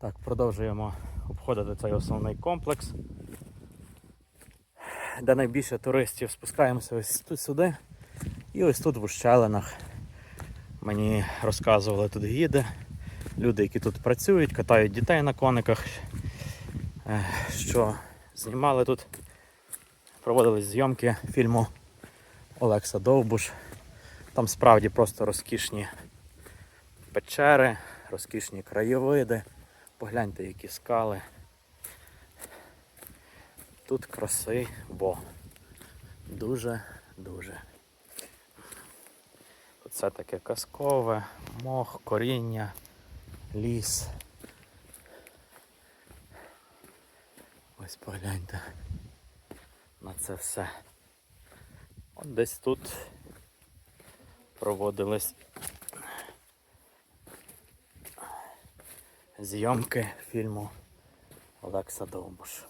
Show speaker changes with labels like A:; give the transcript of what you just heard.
A: Так, продовжуємо обходити цей основний комплекс, де найбільше туристів спускаємося ось тут сюди. І ось тут в ущелинах мені розказували тут гіди, люди, які тут працюють, катають дітей на кониках, е, що знімали тут, проводились зйомки фільму Олекса Довбуш. Там справді просто розкішні печери, розкішні краєвиди. Погляньте, які скали. Тут краси, бо дуже-дуже. Оце таке казкове, мох, коріння, ліс. Ось погляньте на це все. От десь тут проводились зйомки фільму Олекса Довбуш.